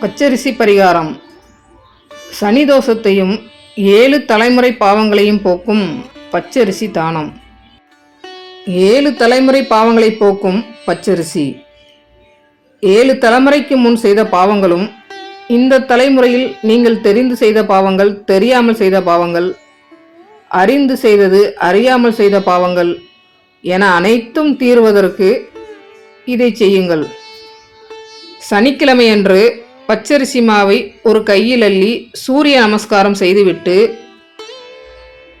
பச்சரிசி பரிகாரம். சனி தோஷத்தையும் ஏழு தலைமுறை பாவங்களையும் போக்கும் பச்சரிசி தானம். ஏழு தலைமுறை பாவங்களை போக்கும் பச்சரிசி. ஏழு தலைமுறைக்கு முன் செய்த பாவங்களும் இந்த தலைமுறையில் நீங்கள் தெரிந்து செய்த பாவங்கள் தெரியாமல் செய்த பாவங்கள் அறிந்து செய்தது அறியாமல் செய்த பாவங்கள் என அனைத்தும் தீர்வதற்கு இதை செய்யுங்கள். சனிக்கிழமையன்று பச்சரிசி மாவை ஒரு கையில் அள்ளி சூரிய நமஸ்காரம் செய்துவிட்டு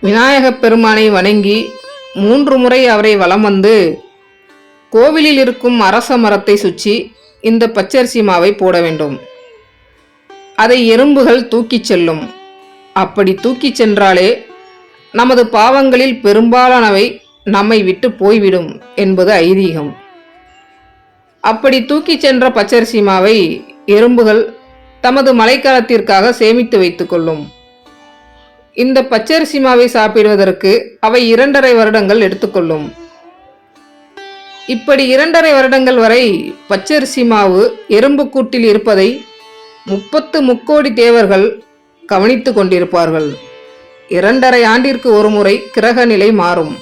விநாயகப் பெருமானை வணங்கி மூன்று முறை அவரை வலம் வந்து கோவிலில் இருக்கும் அரச மரத்தை சுற்றி இந்த பச்சரிசி மாவை போட வேண்டும். அதை எறும்புகள் தூக்கிச் செல்லும். அப்படி தூக்கிச் சென்றாலே நமது பாவங்களில் பெரும்பாலானவை நம்மை விட்டு போய்விடும் என்பது ஐதீகம். அப்படி தூக்கிச் சென்ற பச்சரிசி மாவை எறும்புகள் தமது மழைக்காலத்திற்காக சேமித்து வைத்துக்கொள்ளும் இந்த பச்சரிசி மாவை சாப்பிடுவதற்கு அவை இரண்டரை வருடங்கள் எடுத்துக்கொள்ளும் இப்படி இரண்டரை வருடங்கள் வரை பச்சரிசி மாவு எறும்பு கூட்டில் இருப்பதை முப்பத்து முக்கோடி தேவர்கள் கவனித்து கொண்டிருப்பார்கள். இரண்டரை ஆண்டிற்கு ஒருமுறை கிரக நிலை மாறும்.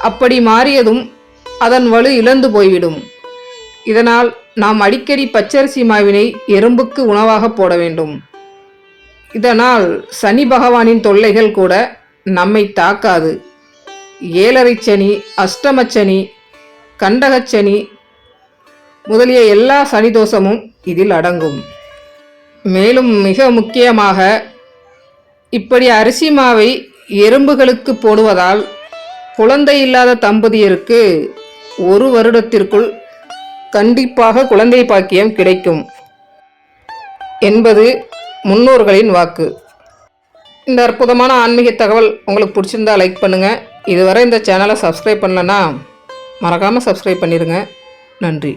அப்படி மாறியதும் அதன் வலு இழந்து போய்விடும். இதனால் நாம் அடிக்கடி பச்சரிசி மாவினை எறும்புக்கு உணவாக போட வேண்டும். இதனால் சனி பகவானின் தொல்லைகள் கூட நம்மை தாக்காது. ஏழரை சனி அஷ்டமச்சனி கண்டகச்சனி முதலிய எல்லா சனி தோஷமும் இதில் அடங்கும். மேலும் மிக முக்கியமாக இப்படி அரிசி மாவை எறும்புகளுக்கு போடுவதால் குழந்தை இல்லாத தம்பதியருக்கு ஒரு வருடத்திற்குள் கண்டிப்பாக குழந்தை பாக்கியம் கிடைக்கும் என்பது முன்னோர்களின் வாக்கு. இந்த அற்புதமான ஆன்மீக தகவல் உங்களுக்கு பிடிச்சிருந்தா லைக் பண்ணுங்கள் இதுவரை இந்த சேனலை சப்ஸ்கிரைப் பண்ணலன்னா மறக்காமல் சப்ஸ்கிரைப் பண்ணிடுங்க நன்றி.